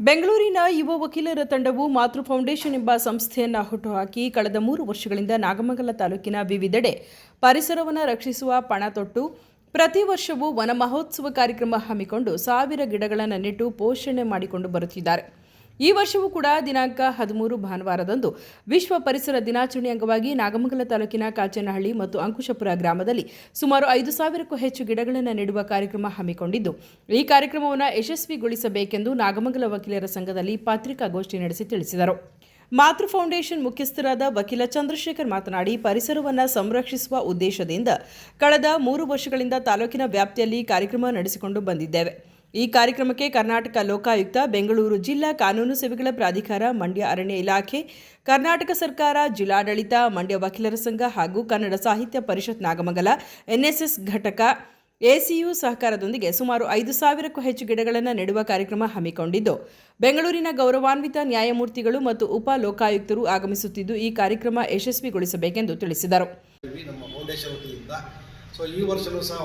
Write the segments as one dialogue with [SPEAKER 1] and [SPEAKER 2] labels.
[SPEAKER 1] ಬೆಂಗಳೂರಿನ ಯುವ ವಕೀಲರ ತಂಡವು ಮಾತೃ ಫೌಂಡೇಶನ್ ಎಂಬ ಸಂಸ್ಥೆಯನ್ನು ಹುಟ್ಟುಹಾಕಿ ಕಳೆದ ಮೂರು ವರ್ಷಗಳಿಂದ ನಾಗಮಂಗಲ ತಾಲೂಕಿನ ವಿವಿಧೆಡೆ ಪರಿಸರವನ್ನು ರಕ್ಷಿಸುವ ಪಣ ತೊಟ್ಟು ಪ್ರತಿ ವರ್ಷವೂ ವನ ಮಹೋತ್ಸವ ಕಾರ್ಯಕ್ರಮ ಹಮ್ಮಿಕೊಂಡು ಸಾವಿರ ಗಿಡಗಳನ್ನು ನೆಟ್ಟು ಪೋಷಣೆ ಮಾಡಿಕೊಂಡು ಬರುತ್ತಿದ್ದಾರೆ. ಈ ವರ್ಷವೂ ಕೂಡ ದಿನಾಂಕ ಹದಿಮೂರು ಭಾನುವಾರದಂದು ವಿಶ್ವ ಪರಿಸರ ದಿನಾಚರಣೆ ಅಂಗವಾಗಿ ನಾಗಮಂಗಲ ತಾಲೂಕಿನ ಕಾಚನಹಳ್ಳಿ ಮತ್ತು ಅಂಕುಶಪುರ ಗ್ರಾಮದಲ್ಲಿ ಸುಮಾರು ಐದು ಸಾವಿರಕ್ಕೂ ಹೆಚ್ಚು ಗಿಡಗಳನ್ನು ನೆಡುವ ಕಾರ್ಯಕ್ರಮ ಹಮ್ಮಿಕೊಂಡಿದ್ದು, ಈ ಕಾರ್ಯಕ್ರಮವನ್ನು ಯಶಸ್ವಿಗೊಳಿಸಬೇಕೆಂದು ನಾಗಮಂಗಲ ವಕೀಲರ ಸಂಘದಲ್ಲಿ ಪತ್ರಿಕಾಗೋಷ್ಠಿ ನಡೆಸಿ ತಿಳಿಸಿದರು. ಮಾತೃ ಫೌಂಡೇಶನ್ ಮುಖ್ಯಸ್ಥರಾದ ವಕೀಲ ಚಂದ್ರಶೇಖರ್ ಮಾತನಾಡಿ, ಪರಿಸರವನ್ನು ಸಂರಕ್ಷಿಸುವ ಉದ್ದೇಶದಿಂದ ಕಳೆದ ಮೂರು ವರ್ಷಗಳಿಂದ ತಾಲೂಕಿನ ವ್ಯಾಪ್ತಿಯಲ್ಲಿ ಕಾರ್ಯಕ್ರಮ ನಡೆಸಿಕೊಂಡು ಬಂದಿದ್ದೇವೆ. ಈ ಕಾರ್ಯಕ್ರಮಕ್ಕೆ ಕರ್ನಾಟಕ ಲೋಕಾಯುಕ್ತ, ಬೆಂಗಳೂರು ಜಿಲ್ಲಾ ಕಾನೂನು ಸೇವೆಗಳ ಪ್ರಾಧಿಕಾರ, ಮಂಡ್ಯ ಅರಣ್ಯ ಇಲಾಖೆ, ಕರ್ನಾಟಕ ಸರ್ಕಾರ, ಜಿಲ್ಲಾಡಳಿತ, ಮಂಡ್ಯ ವಕೀಲರ ಸಂಘ ಹಾಗೂ ಕನ್ನಡ ಸಾಹಿತ್ಯ ಪರಿಷತ್ ನಾಗಮಂಗಲ, ಎನ್ಎಸ್ಎಸ್ ಘಟಕ, ಎಸಿಯು ಸಹಕಾರದೊಂದಿಗೆ ಸುಮಾರು ಐದು ಸಾವಿರಕ್ಕೂ ಹೆಚ್ಚು ಗಿಡಗಳನ್ನು ನೆಡುವ ಕಾರ್ಯಕ್ರಮ ಹಮ್ಮಿಕೊಂಡಿದ್ದು, ಬೆಂಗಳೂರಿನ ಗೌರವಾನ್ವಿತ ನ್ಯಾಯಮೂರ್ತಿಗಳು ಮತ್ತು ಉಪ ಲೋಕಾಯುಕ್ತರು ಆಗಮಿಸುತ್ತಿದ್ದು ಈ ಕಾರ್ಯಕ್ರಮ ಯಶಸ್ವಿಗೊಳಿಸಬೇಕೆಂದು ತಿಳಿಸಿದರು.
[SPEAKER 2] ಈ ವರ್ಷವೂ ಸಹ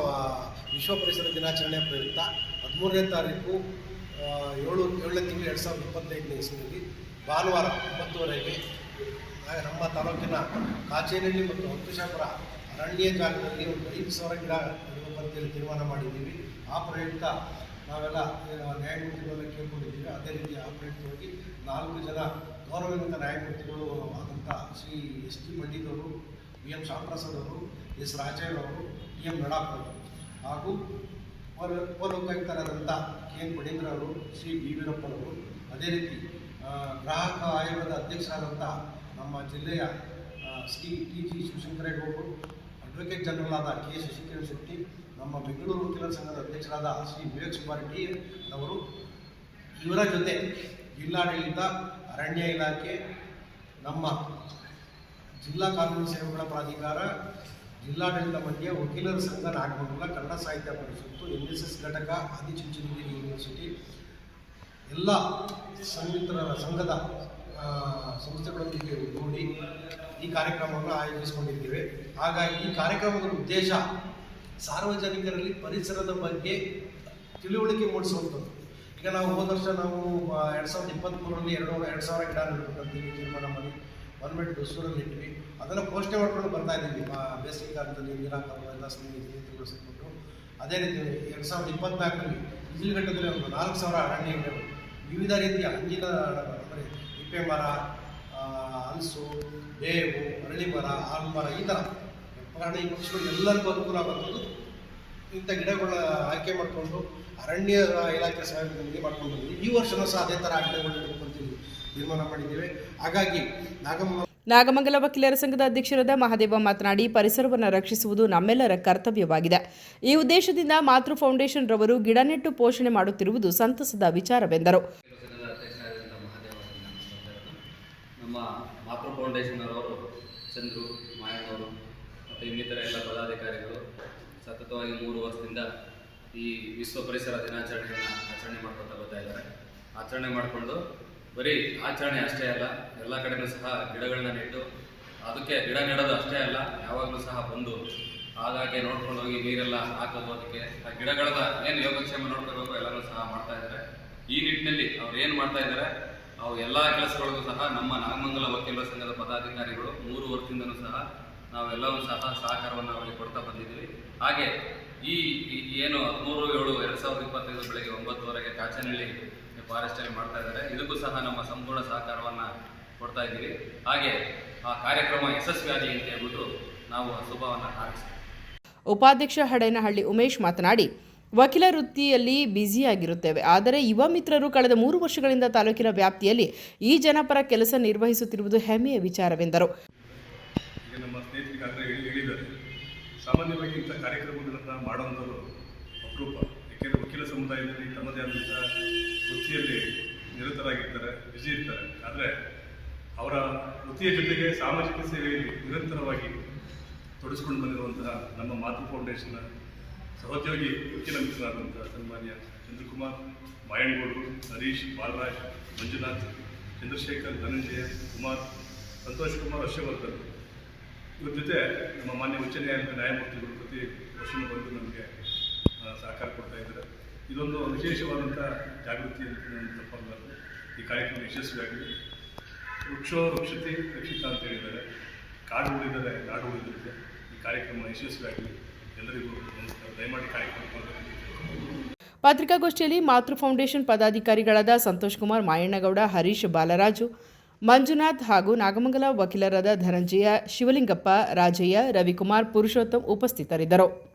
[SPEAKER 2] ವಿಶ್ವ ಪರಿಸರ ದಿನಾಚರಣೆ ಪ್ರಯುಕ್ತ ಹದಿಮೂರನೇ ತಾರೀಕು ಏಳು, ಏಳನೇ ತಿಂಗಳು ಎರಡು ಸಾವಿರದ ಇಪ್ಪತ್ತೈದನೇ ಇಸ್ವಿಯಲ್ಲಿ ಭಾನುವಾರ ಒಂಬತ್ತುವರೆಗೆ ನಮ್ಮ ತಾಲೂಕಿನ ಕಾಚೇನಹಳ್ಳಿ ಮತ್ತು ಅಂಕುಶಾಪುರ ಅರಣ್ಯ ಜಾಗದಲ್ಲಿ ಒಂದು ಐದು ಸಾವಿರ ಗಿಡ ನೆಡುವ ತೀರ್ಮಾನ ಮಾಡಿದ್ದೀವಿ. ಆ ಪ್ರಯುಕ್ತ ನಾವೆಲ್ಲ ನ್ಯಾಯಮೂರ್ತಿಗಳನ್ನ ಕೇಳ್ಕೊಂಡಿದ್ದೀವಿ. ಅದೇ ರೀತಿ ಆ ಪ್ರಯುಕ್ತವಾಗಿ ನಾಲ್ಕು ಜನ ಗೌರವದಿಂದ ನ್ಯಾಯಮೂರ್ತಿಗಳು ಆದಂಥ ಶ್ರೀ ಎಸ್ ಟಿ ಪಂಡಿತವರು ವಿ ಎಂ ಶ್ಯಾಮಪ್ರಸಾದ್ ಅವರು, ಎಸ್ ರಾಜಯ್ಯ ಅವರು ಟಿ ಎಂ ನಡಾಪ್ ಅವರು. ಹಾಗೂ ಉಪಲೋಕಾಯುಕ್ತರಾದಂಥ ಕೆ. ಎನ್. ಅವರು ಶ್ರೀ ಬಿ ವೀರಪ್ಪನವರು ಅದೇ ರೀತಿ ಗ್ರಾಹಕ ಆಯೋಗದ ಅಧ್ಯಕ್ಷರಾದಂಥ ನಮ್ಮ ಜಿಲ್ಲೆಯ ಸಿ. ಟಿ. ಜಿ. ಶಿವಶಂಕರೇಗೌಡರು ಅಡ್ವೊಕೇಟ್ ಜನರಲ್ ಆದ ಕೆ. ಶಶಿಕಿರಣ್ ಶೆಟ್ಟಿ, ನಮ್ಮ ಬೆಂಗಳೂರು ವಕೀಲರ ಸಂಘದ ಅಧ್ಯಕ್ಷರಾದ ಶ್ರೀ ವಿವೇಕ್ ಟಿ. ಅವರು ಇವರ ಜೊತೆ ಜಿಲ್ಲಾಡಳಿತ, ಅರಣ್ಯ ಇಲಾಖೆ, ನಮ್ಮ ಜಿಲ್ಲಾ ಕಾನೂನು ಸೇವೆಗಳ ಪ್ರಾಧಿಕಾರ ಜಿಲ್ಲಾಡಳಿತ ಮಧ್ಯೆ ವಕೀಲರ ಸಂಘ ನಾಗಮಂಗಲ ಕನ್ನಡ ಸಾಹಿತ್ಯ ಪರಿಷತ್ತು ಎನ್ ಎಸ್ ಎಸ್ ಘಟಕ, ಆದಿಚುಂಚನಗಿರಿ ಯೂನಿವರ್ಸಿಟಿ ಎಲ್ಲ ಸಂಯುಕ್ತರ ಸಂಘದ ಸಂಸ್ಥೆಗಳೊಂದಿಗೆ ನೋಡಿ ಈ ಕಾರ್ಯಕ್ರಮವನ್ನು ಆಯೋಜಿಸಿಕೊಂಡಿದ್ದೇವೆ. ಹಾಗಾಗಿ ಈ ಕಾರ್ಯಕ್ರಮದ ಉದ್ದೇಶ ಸಾರ್ವಜನಿಕರಲ್ಲಿ ಪರಿಸರದ ಬಗ್ಗೆ ತಿಳುವಳಿಕೆ ಮೂಡಿಸುವಂಥದ್ದು. ಈಗ ನಾವು ಹೋದ ವರ್ಷ ನಾವು ಎರಡು ಸಾವಿರದ ಇಪ್ಪತ್ತ್ಮೂರರಲ್ಲಿ ಎರಡು ಎರಡು ಸಾವಿರ ಗಿಡ ನೆಡಬೇಕಂತೇಳಿ ತೀರ್ಮಾನ ಮಾಡಿ. ಗೌರ್ಮೆಂಟ್ ದಸೂರಲ್ಲಿ ಇಟ್ವಿ ಅದನ್ನು ಪೋಷಣೆ ಮಾಡ್ಕೊಂಡು ಬರ್ತಾ ಇದ್ದೀವಿ. ಬೇಸಿಗೆ ಕಾಲದಲ್ಲಿ ನೀರಾಕರು ಎಲ್ಲ ಸ್ನೇಹಿತರು ಸೇರಿಕೊಂಡು. ಅದೇ ರೀತಿ ಎರಡು ಸಾವಿರದ ಇಪ್ಪತ್ನಾಲ್ಕರಲ್ಲಿ ಘಟ್ಟದಲ್ಲಿ ಒಂದು ನಾಲ್ಕು ಸಾವಿರ ಅರಣ್ಯ ಗಿಡಗಳು ವಿವಿಧ ರೀತಿಯ ಅಂಜಿನ ಅಂದರೆ ಇಪ್ಪೆ ಮರ ಹಲಸು, ಬೇವು ಅರಳಿ ಮರ ಹಾಲು ಮರ ಈ ಥರ ಪ್ರಾಣಿ ಪಕ್ಷಿಗಳು ಎಲ್ಲರಿಗೂ ಅನುಕೂಲ ಆಗುವಂಥದ್ದು ಇಂಥ ಗಿಡಗಳ ಆಯ್ಕೆ ಮಾಡಿಕೊಂಡು ಅರಣ್ಯ ಇಲಾಖೆ ಸಹಾಯದಲ್ಲಿ ಮಾಡ್ಕೊಂಡು ಬಂದಿದ್ದೀವಿ ಈ ವರ್ಷನೂ ಸಹ ಅದೇ ಥರ ಗಿಡಗಳು ತೀರ್ಮಾನ ಮಾಡಿದ್ದೇವೆ. ಹಾಗಾಗಿ ನಾಗಮ್ಮ
[SPEAKER 1] ನಾಗಮಂಗಲ ವಕೀಲರ ಸಂಘದ ಅಧ್ಯಕ್ಷರಾದ ಮಹಾದೇವ ಮಾತನಾಡಿ ಪರಿಸರವನ್ನು ರಕ್ಷಿಸುವುದು ನಮ್ಮೆಲ್ಲರ ಕರ್ತವ್ಯವಾಗಿದೆ. ಈ ಉದ್ದೇಶದಿಂದ ಮಾತೃ ಫೌಂಡೇಶನ್ ರವರು ಗಿಡ ನೆಟ್ಟು ಪೋಷಣೆ ಮಾಡುತ್ತಿರುವುದು ಸಂತಸದ ವಿಚಾರವೆಂದರು.
[SPEAKER 3] ನಮ್ಮ ಮಾತೃ ಫೌಂಡೇಶನ್ ಅವರು ಚಂದ್ರು ಮಾಯಣ್ಣವರು ಮತ್ತು ಇನ್ನಿತರ ಎಲ್ಲ ಪದಾಧಿಕಾರಿಗಳು ಸತತವಾಗಿ ಮೂರು ವರ್ಷದಿಂದ ಈ ವಿಶ್ವ ಪರಿಸರ ದಿನಾಚರಣೆಯನ್ನು ಆಚರಣೆ ಮಾಡ್ಕೊತಾ ಬರ್ತಾ ಇದ್ದಾರೆ. ಆಚರಣೆ ಮಾಡಿಕೊಂಡು ಬರೀ ಆಚರಣೆ ಅಷ್ಟೇ ಅಲ್ಲ, ಎಲ್ಲ ಕಡೆನೂ ಸಹ ಗಿಡಗಳನ್ನ ನೆಟ್ಟು ಅದಕ್ಕೆ ಗಿಡ ನೆಡೋದು ಅಷ್ಟೇ ಅಲ್ಲ, ಯಾವಾಗಲೂ ಸಹ ಬಂದು ಆಗಾಗ್ಗೆ ನೋಡ್ಕೊಂಡು ಹೋಗಿ ನೀರೆಲ್ಲ ಹಾಕೋದು ಅದಕ್ಕೆ. ಆ ಗಿಡಗಳ ಏನು ಯೋಗಕ್ಷೇಮ ನೋಡ್ಕೋಬೇಕು ಎಲ್ಲರೂ ಸಹ ಮಾಡ್ತಾ ಇದ್ದಾರೆ. ಈ ನಿಟ್ಟಿನಲ್ಲಿ ಅವ್ರು ಏನು ಮಾಡ್ತಾ ಇದ್ದಾರೆ, ಅವು ಎಲ್ಲ ಕೆಲಸಗಳಿಗೂ ಸಹ ನಮ್ಮ ನಾಗಮಂಗಲ ವಕೀಲರ ಸಂಘದ ಪದಾಧಿಕಾರಿಗಳು ಮೂರು ವರ್ಷದಿಂದನೂ ಸಹ ನಾವೆಲ್ಲವೂ ಸಹ ಸಹಕಾರವನ್ನು ಅವರಿಗೆ ಕೊಡ್ತಾ ಬಂದಿದ್ದೀವಿ. ಹಾಗೆ ಈ ಏನು ಹದಿಮೂರು, ಏಳು, ಎರಡು ಸಾವಿರದ ಇಪ್ಪತ್ತೈದು ಬೆಳಗ್ಗೆ ಒಂಬತ್ತುವರೆಗೆ ಕಾಚನಹಳ್ಳಿ ಫಾರೆಸ್ಟಲ್ಲಿ ಮಾಡ್ತಾ ಇದ್ದಾರೆ. ಇದಕ್ಕೂ ಸಹ ನಮ್ಮ ಸಂಪೂರ್ಣ ಸಹಕಾರವನ್ನು ಕೊಡ್ತಾ ಇದ್ದೀವಿ. ಹಾಗೆ ಆ ಕಾರ್ಯಕ್ರಮ ಯಶಸ್ವಿಯಾಗಿ ಅಂತ ಹೇಳ್ಬಿಟ್ಟು ನಾವು ಶುಭವನ್ನು ಹಾರೈಸ್ತೀವಿ.
[SPEAKER 1] ಉಪಾಧ್ಯಕ್ಷ ಹಡೇನಹಳ್ಳಿ ಉಮೇಶ್ ಮಾತನಾಡಿ ವಕೀಲ ವೃತ್ತಿಯಲ್ಲಿ ಬ್ಯುಸಿಯಾಗಿರುತ್ತೇವೆ ಆದರೆ ಯುವ ಮಿತ್ರರು ಕಳೆದ ಮೂರು ವರ್ಷಗಳಿಂದ ತಾಲೂಕಿನ ವ್ಯಾಪ್ತಿಯಲ್ಲಿ ಈ ಜನಪರ ಕೆಲಸ ನಿರ್ವಹಿಸುತ್ತಿರುವುದು ಹೆಮ್ಮೆಯ ವಿಚಾರವೆಂದರು.
[SPEAKER 4] ಈಗ ನಮ್ಮ ಸ್ನೇಹಿತರಿಗಾಗಲೇ ಹೇಳಿದ್ದಾರೆ. ಸಾಮಾನ್ಯವಾಗಿ ಇಂಥ ಕಾರ್ಯಕ್ರಮಗಳನ್ನು ಮಾಡುವಂಥದ್ದು ಅಪರೂಪ. ಸಮುದಾಯದಲ್ಲಿ ತಮ್ಮದೇ ಆದಂತಹ ವೃತ್ತಿಯಲ್ಲಿ ನಿರತರಾಗಿರ್ತಾರೆ ಬಿಸಿ ಇರ್ತಾರೆ. ಆದರೆ ಅವರ ವೃತ್ತಿಯ ಜೊತೆಗೆ ಸಾಮಾಜಿಕ ಸೇವೆಯಲ್ಲಿ ನಿರಂತರವಾಗಿ ತೊಡಸ್ಕೊಂಡು ಬಂದಿರುವಂತಹ ನಮ್ಮ ಮಾತೃ ಫೌಂಡೇಶನ್ನ ಸಹೋದ್ಯೋಗಿ ವಕೀಲ ಮಿತ್ರರಾದಂಥ ಸನ್ಮಾನ್ಯ ಚಂದ್ರಕುಮಾರ್ ಮಾಯಣ್ಣಗೌಡರು ಹರೀಶ್, ಬಾಲರಾಜ್, ಮಂಜುನಾಥ್, ಚಂದ್ರಶೇಖರ್, ಧನಂಜಯ, ಕುಮಾರ್, ಸಂತೋಷ್ ಕುಮಾರ್, ಹರ್ಷವರ್ಧನ್ ಇವ್ರ ಜೊತೆ ನಮ್ಮ ಮಾನ್ಯ ಉಚ್ಚ ನ್ಯಾಯಾಲಯದ ನ್ಯಾಯಮೂರ್ತಿಗಳು ಪ್ರತಿ ವರ್ಷವೂ ಬಂದು ನಮಗೆ ಸಹಕಾರ ಕೊಡ್ತಾ ಇದ್ದಾರೆ. ಇದೊಂದು ವಿಶೇಷವಾದಂಥ ಜಾಗೃತಿ ಅಂತ ತಪ್ಪಾಗಲಾರ್ದು ಈ ಕಾರ್ಯಕ್ರಮ ಯಶಸ್ವಿಯಾಗಿದೆ. ವೃಕ್ಷೋ ವೃಕ್ಷತೆ ರಕ್ಷಿತ ಅಂತ ಹೇಳಿದ್ದಾರೆ. ಕಾಡು ಉಳಿದರೆ ನಾಡು ಉಳಿದಿರುತ್ತೆ ಈ ಕಾರ್ಯಕ್ರಮ ಯಶಸ್ವಿಯಾಗಿದೆ. ಎಲ್ಲರಿಗೂ ನಮಸ್ಕಾರ. ದಯಮಾಡಿ ಕಾರ್ಯಕ್ರಮ.
[SPEAKER 1] ಪತ್ರಿಕಾಗೋಷ್ಠಿಯಲ್ಲಿ ಮಾತೃ ಫೌಂಡೇಶನ್ ಪದಾಧಿಕಾರಿಗಳಾದ ಸಂತೋಷ್ ಕುಮಾರ್ ಮಾಯಣ್ಣಗೌಡ, ಹರೀಶ್ ಬಾಲರಾಜು, ಮಂಜುನಾಥ್ ಹಾಗೂ ನಾಗಮಂಗಲ ವಕೀಲರಾದ ಧನಂಜಯ, ಶಿವಲಿಂಗಪ್ಪ, ರಾಜಯ್ಯ, ರವಿಕುಮಾರ್ ಪುರುಷೋತ್ತಮ್ ಉಪಸ್ಥಿತರಿದ್ದರು.